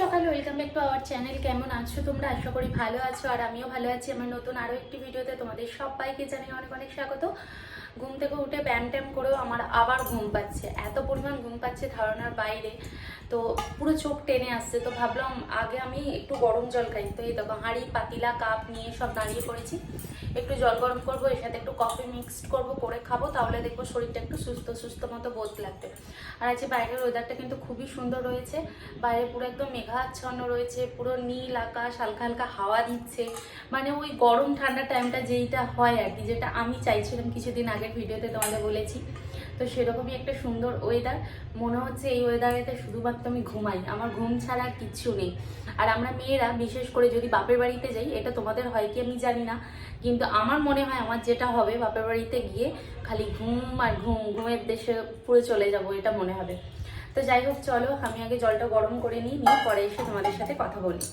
সকাল welcome back to our channel কেমন আছো তোমরা? আশা করি ভালো আছো, আর আমিও ভালো আছি। আমার নতুন আরও একটি ভিডিওতে তোমাদের সবাইকে জানিয়ে অনেক অনেক স্বাগত। ঘুম থেকে উঠে ব্যায়াম ট্যাম করেও আমার আবার ঘুম পাচ্ছে। এত পরিমাণ ঘুম পাচ্ছে ধারণার বাইরে। তো পুরো চোখ টেনে আসছে। তো ভাবলাম আগে আমি একটু গরম জল খাই। তো এই দেখো, হাঁড়ি, পাতিলা, কাপ নিয়ে সব দাঁড়িয়ে পড়েছি। একটু জল গরম করব, এর সাথে একটু কফি মিক্সড করব, করে খাব, তাহলে দেখব শরীরটা একটু সুস্থ সুস্থ মতো বোধ লাগবে। আর আজকে বাইরের ওয়েদারটা কিন্তু খুবই সুন্দর রয়েছে। বাইরে পুরো একদম মেঘাচ্ছন্ন রয়েছে, পুরো নীল আকাশ, হালকা হালকা হাওয়া দিচ্ছে। মানে ওই গরম, ঠান্ডা টাইমটা যেইটা হয় আর কি, যেটা আমি চাইছিলাম কিছুদিন আগের ভিডিওতে তোমাদের বলেছি। তো সেরকমই একটা সুন্দর ওয়েদার মনে হচ্ছে এই ওয়েদারেতে শুধুমাত্র আমি ঘুমাই। আমার ঘুম ছাড়া আর কিচ্ছু নেই। আর আমরা মেয়েরা, বিশেষ করে যদি বাপের বাড়িতে যাই, এটা তোমাদের হয় কি আমি জানি না। কিন্তু আমার মনে হয় আমার যেটা হবে, বাপের বাড়িতে গিয়ে খালি ঘুম আর ঘুম, ঘুমের দেশে পুরো চলে যাব, এটা মনে হবে। তো যাই হোক, চলো, আমি আগে জলটা গরম করে নিই, নিয়ে পরে এসে তোমাদের সাথে কথা বলি।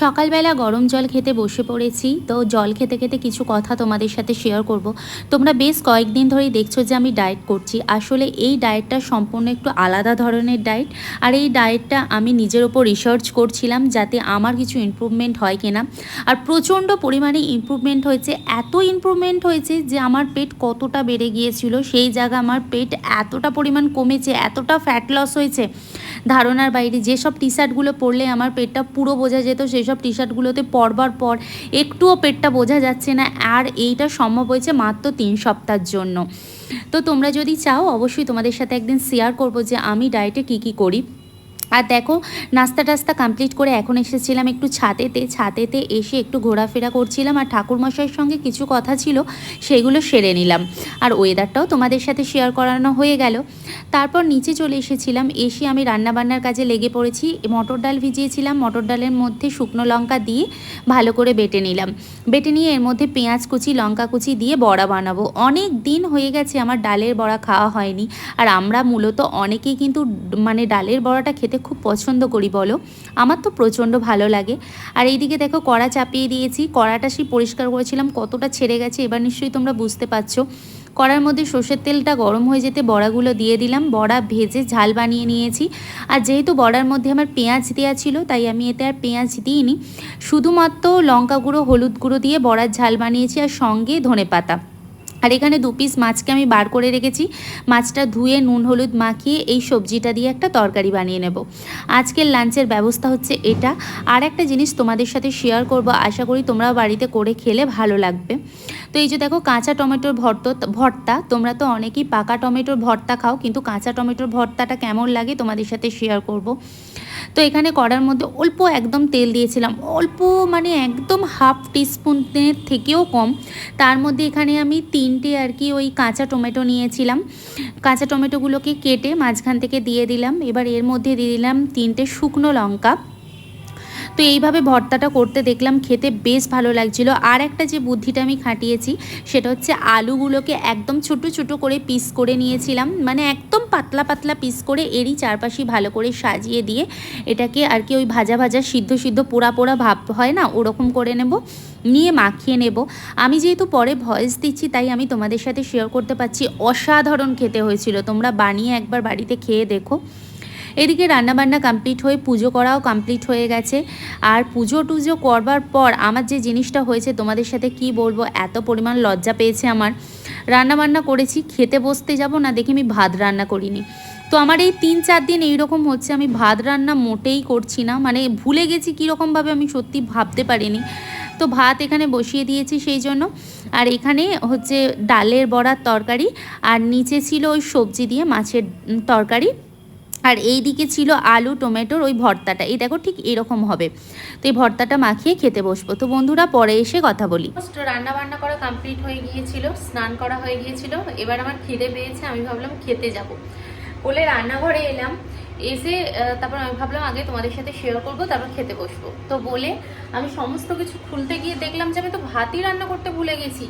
সকালবেলা গরম জল খেতে বসে পড়েছি। তো জল খেতে খেতে কিছু কথা তোমাদের সাথে শেয়ার করব। তোমরা বেশ কয়েকদিন ধরেই দেখছ যে আমি ডায়েট করছি। আসলে এই ডায়েটটা সম্পূর্ণ একটু আলাদা ধরনের ডায়েট আর এই ডায়েটটা আমি নিজের ওপর রিসার্চ করছিলাম যাতে আমার কিছু ইমপ্রুভমেন্ট হয় কিনা। আর প্রচণ্ড পরিমাণে ইমপ্রুভমেন্ট হয়েছে। এত ইমপ্রুভমেন্ট হয়েছে যে আমার পেট কতটা বেড়ে গিয়েছিল, সেই জায়গা আমার পেট এতটা পরিমাণ কমেছে, এতটা ফ্যাট লস হয়েছে। ধারণার বাইরে যেসব টি শার্টগুলো পরলে আমার পেটটা পুরো বোঝা যেত সেই সব টি শার্টগুলোতে পরবার পর একটুও পেটটা বোঝা যাচ্ছে না, আর এইটা সম্ভব হয়েছে মাত্র তিন সপ্তাহের জন্য। তো তোমরা যদি চাও, অবশ্যই তোমাদের সাথে একদিন শেয়ার করব যে আমি ডায়েটে কি কি করি। আর দেখো, নাস্তা টাস্তা কমপ্লিট করে এখন এসেছিলাম একটু ছাতেতে ছাতেতে এসে একটু ঘোরাফেরা করছিলাম আর ঠাকুরমশাইয়ের সঙ্গে কিছু কথা ছিল সেগুলো সেরে নিলাম। আর ওয়েদারটাও তোমাদের সাথে শেয়ার করানো হয়ে গেল। তারপর নিচে চলে এসেছিলাম, এসে আমি রান্নাবান্নার কাজে লেগে পড়েছি। মটর ডাল ভিজিয়েছিলাম, মটর ডালের মধ্যে শুকনো লঙ্কা দিয়ে ভালো করে বেটে নিলাম। বেটে নিয়ে এর মধ্যে পেঁয়াজ কুচি, লঙ্কা কুচি দিয়ে বড়া বানাবো। অনেক দিন হয়ে গেছে আমার ডালের বড়া খাওয়া হয়নি। আর আমরা মূলত অনেকেই কিন্তু মানে ডালের বড়াটা খেতে খুব পছন্দ করি, বলো। আমার তো প্রচণ্ড ভালো লাগে। আর এইদিকে দেখো, কড়া চাপিয়ে দিয়েছি। কড়াটা সেই পরিষ্কার করেছিলাম, কতটা ছেড়ে গেছে এবার নিশ্চয়ই তোমরা বুঝতে পারছ। কড়ার মধ্যে সর্ষের তেলটা গরম হয়ে যেতে বড়াগুলো দিয়ে দিলাম। বড়া ভেজে ঝাল বানিয়ে নিয়েছি। আর যেহেতু বড়ার মধ্যে আমার পেঁয়াজ দেওয়া ছিল, তাই আমি এতে আর পেঁয়াজ দিইনি। শুধুমাত্র লঙ্কা গুঁড়ো, হলুদ গুঁড়ো দিয়ে বড়ার ঝাল বানিয়েছি, আর সঙ্গে ধনে পাতা আর এখানে দু পিস মাছকে আমি বার করে রেখেছি। মাছটা ধুয়ে নুন, হলুদ মাখিয়ে এই সবজিটা দিয়ে একটা তরকারি বানিয়ে নেব। আজকের লাঞ্চের ব্যবস্থা হচ্ছে এটা। আর একটা জিনিস তোমাদের সাথে শেয়ার করব, আশা করি তোমরা বাড়িতে করে খেলে ভালো লাগবে। তো এই যে দেখো কাঁচা টমেটোর ভর্ত, ভর্তা, তোমরা তো অনেকেই পাকা টমেটোর ভর্তা খাও, কিন্তু কাঁচা টমেটোর ভর্তাটা কেমন লাগে তোমাদের সাথে শেয়ার করব। তো এখানে কড়ার মধ্যে অল্প একদম তেল দিয়েছিলাম। অল্প মানে একদম হাফ টিস্পুনের থেকেও কম। তার মধ্যে এখানে আমি তিনটে আর কি ওই কাঁচা টমেটো নিয়েছিলাম। কাঁচা টমেটোগুলোকে কেটে মাঝখান থেকে দিয়ে দিলাম। এবার এর মধ্যে দিয়ে দিলাম তিনটে শুকনো লঙ্কা। তো এইভাবে ভর্তাটা করতে দেখলাম, খেতে বেশ ভালো লাগছিল। আর একটা যে বুদ্ধিটা আমি খাটিয়েছি, সেটা হচ্ছে আলুগুলোকে একদম ছোট ছোট করে পিস করে নিয়েছিলাম। মানে একদম পাতলা পাতলা পিস করে এরই চারপাশে ভালো করে সাজিয়ে দিয়ে এটাকে আর কি ওই ভাজা ভাজা সিদ্ধ সিদ্ধ পোড়া পোড়া ভাব হয় না, ওরকম করে নেব, নিয়ে মাখিয়ে নেব। আমি যেহেতু পরে ভয়েস দিচ্ছি, তাই আমি তোমাদের সাথে শেয়ার করতে পারছি। অসাধারণ খেতে হয়েছিল। তোমরা বানিয়ে একবার বাড়িতে খেয়ে দেখো। এদিকে রান্নাবান্না কমপ্লিট হয়ে পুজো করাও কমপ্লিট হয়ে গেছে। আর পুজো টুজো করবার পর আমার যে জিনিসটা হয়েছে, তোমাদের সাথে কি বলব? এত পরিমাণ লজ্জা পেয়েছে আমার। রান্নাবান্না করেছি, খেতে বসতে যাব না, দেখি আমি ভাত রান্না করিনি। তো আমার এই তিন চার দিন এইরকম হচ্ছে, আমি ভাত রান্না মোটেই করছি না। মানে ভুলে গেছি কীরকমভাবে আমি সত্যি ভাবতে পারিনি। তো ভাত এখানে বসিয়ে দিয়েছি সেই জন্য। আর এখানে হচ্ছে ডালের বড়ার তরকারি, আর নিচে ছিল ওই সবজি দিয়ে মাছের তরকারি। আর এই দিকে ছিল আলু, টমেটোর ওই ভর্তাটা। এই দেখো ঠিক এরকম হবে। তো এই ভর্তাটা মাখিয়ে খেতে বসবো। তো বন্ধুরা, পরে এসে কথা বলি। রান্না বান্না করা কমপ্লিট হয়ে গিয়েছিল, স্নান করা হয়ে গিয়েছিল। এবার আমার খিদে পেয়েছে, আমি ভাবলাম খেতে যাব। বলে রান্নাঘরে এলাম। এসে তারপর আমি ভাবলাম আগে তোমাদের সাথে শেয়ার করব, তারপর খেতে বসবো। তো বলে আমি সমস্ত কিছু খুলতে গিয়ে দেখলাম যে আমি তো ভাতই রান্না করতে ভুলে গেছি।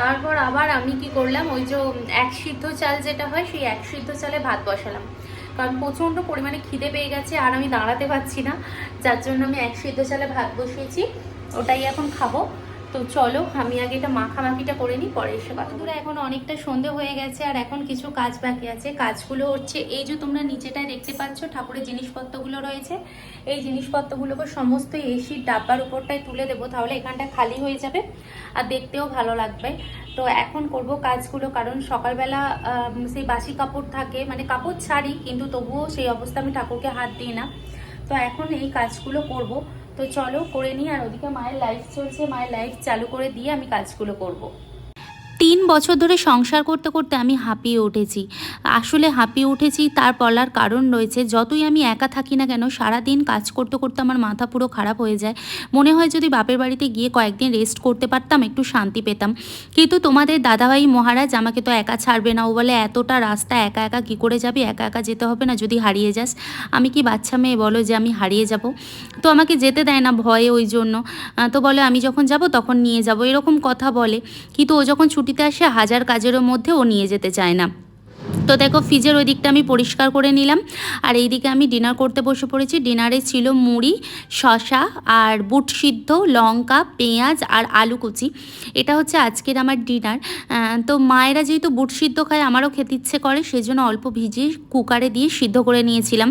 তারপর আবার আমি কি করলাম, ওই যে এক সিদ্ধ চাল যেটা হয়, সেই এক সিদ্ধ চালে ভাত বসালাম। কারণ প্রচণ্ড পরিমাণে খিদে পেয়ে গেছে আর আমি দাঁড়াতে পারছি না। যার জন্য আমি এক সিদ্ধ চালে ভাত বসিয়েছি, ওটাই এখন খাব। তো চলো, আমি আগে এটা মাখামাখিটা করে নিই, পরে এসে কথা বন্ধুরা, এখন অনেকটা সন্ধে হয়ে গেছে, আর এখন কিছু কাজ বাকি আছে। কাজগুলো হচ্ছে, এই যে তোমরা নিচেটায় দেখতে পাচ্ছ, ঠাকুরের জিনিসপত্রগুলো রয়েছে। এই জিনিসপত্রগুলোকে সমস্ত এসির ডাব্বার উপরটায় তুলে দেবো, তাহলে এখানটা খালি হয়ে যাবে, আর দেখতেও ভালো লাগবে। তো এখন করব কাজগুলো, কারণ সকালবেলা সেই বাসি কাপড় থাকে মানে কাপড় ছাড়ি, কিন্তু তবুও সেই অবস্থা আমি ঠাকুরকে হাত দিই না। তো এখন এই কাজগুলো করব। তো চলো করে নিই, আর ওদিকে মায়ের লাইফ চলছে, মায়ের লাইফ চালু করে দিয়ে আমি কাজগুলো করব। তিন বছর ধরে সংসার করতে করতে আমি হাঁপিয়ে উঠেছি। আসলে হাঁপিয়ে উঠেছি তার বলার কারণ রয়েছে, যতই আমি একা থাকি না কেন, সারাদিন কাজ করতে করতে আমার মাথা পুরো খারাপ হয়ে যায়। মনে হয় যদি বাপের বাড়িতে গিয়ে কয়েকদিন রেস্ট করতে পারতাম, একটু শান্তি পেতাম। কিন্তু তোমাদের দাদাভাই মহারাজ আমাকে তো একা ছাড়বে না। ও বলে, এতটা রাস্তা একা একা কী করে যাবি? একা একা যেতে হবে না, যদি হারিয়ে যাস। আমি কি বাচ্চা মেয়ে বলো যে আমি হারিয়ে যাব? তো আমাকে যেতে দেয় না ভয়ে ওই জন্য। তো বলে, আমি যখন যাব তখন নিয়ে যাব। এরকম কথা বলে। কিন্তু ও যখন ছুটিতে আসে হাজার কাজেরও মধ্যে ও নিয়ে যেতে চায় না। তো দেখো, ফ্রিজের ওই দিকটা আমি পরিষ্কার করে নিলাম। আর এইদিকে আমি ডিনার করতে বসে পড়েছি। ডিনারে ছিল মুড়ি শশা আর বুট সিদ্ধ, লঙ্কা, পেঁয়াজ আর আলু কুচি। এটা হচ্ছে আজকের আমার ডিনার। তো মায়েরা যেহেতু বুট সিদ্ধ খায়, আমারও খেতে ইচ্ছে করে, সেজন্য অল্প ভিজিয়ে কুকারে দিয়ে সিদ্ধ করে নিয়েছিলাম।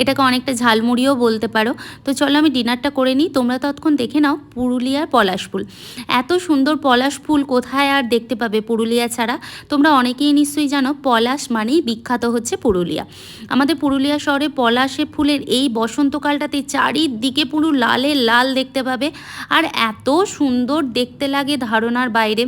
এটাকে অনেকটা ঝালমুড়িও বলতে পারো। তো চলো আমি ডিনারটা করে নিই। তোমরা ততক্ষণ দেখে নাও পুরুলিয়ার পলাশ ফুল। এত সুন্দর পলাশ ফুল কোথায় আর দেখতে পাবে পুরুলিয়া ছাড়া? তোমরা অনেকেই নিশ্চয়ই জানো, পলাশ মানেই বিখ্যাত হচ্ছে পুরুলিয়া। আমাদের পুরুলিয়া শহরে পলাশে ফুলের এই বসন্তকালটাতে চারিদিকে পুরো লালে লাল দেখতে পাবে। আর এত সুন্দর দেখতে লাগে ধারণার বাইরে।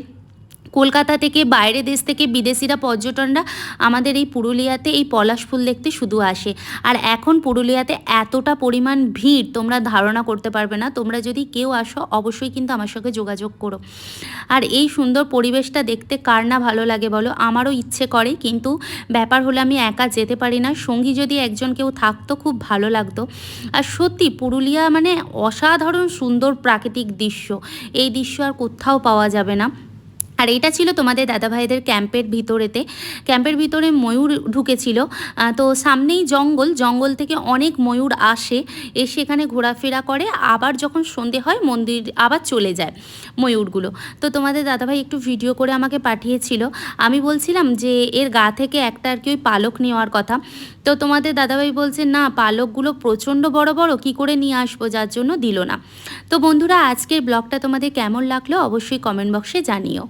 কলকাতা থেকে, বাইরে দেশ থেকে বিদেশিরা, পর্যটনরা আমাদের এই পুরুলিয়াতে এই পলাশ ফুল দেখতে শুধু আসে। আর এখন পুরুলিয়াতে এতটা পরিমাণ ভিড় তোমরা ধারণা করতে পারবে না। তোমরা যদি কেউ আসো, অবশ্যই কিন্তু আমার সঙ্গে যোগাযোগ করো। আর এই সুন্দর পরিবেশটা দেখতে কার না ভালো লাগে বলো? আমারও ইচ্ছে করে, কিন্তু ব্যাপার হলো আমি একা যেতে পারি না। সঙ্গী যদি একজন কেউ থাকতো, খুব ভালো লাগতো। আর সত্যি, পুরুলিয়া মানে অসাধারণ সুন্দর প্রাকৃতিক দৃশ্য। এই দৃশ্য আর কোথাও পাওয়া যাবে না। আর এটা ছিল তোমাদের দাদাভাইদের ক্যাম্পের ভিতরেতে। ক্যাম্পের ভিতরে ময়ূর ঢুকেছিল। তো সামনেই জঙ্গল জঙ্গল থেকে অনেক ময়ূর আসে, এসে এখানে ঘোরাফেরা করে। আবার যখন সন্ধে হয়, মন্দির আবার চলে যায় ময়ূরগুলো। তো তোমাদের দাদাভাই একটু ভিডিও করে আমাকে পাঠিয়েছিল। আমি বলছিলাম যে এর গা থেকে একটা আর কি ওই পালক নেওয়ার কথা। তো তোমাদের দাদাভাই বলছে না, পালকগুলো প্রচণ্ড বড় বড়, কি করে নিয়ে আসব? যার জন্য দিল না। তো বন্ধুরা, আজকের ব্লগটা তোমাদের কেমন লাগল অবশ্যই কমেন্ট বক্সে জানিও।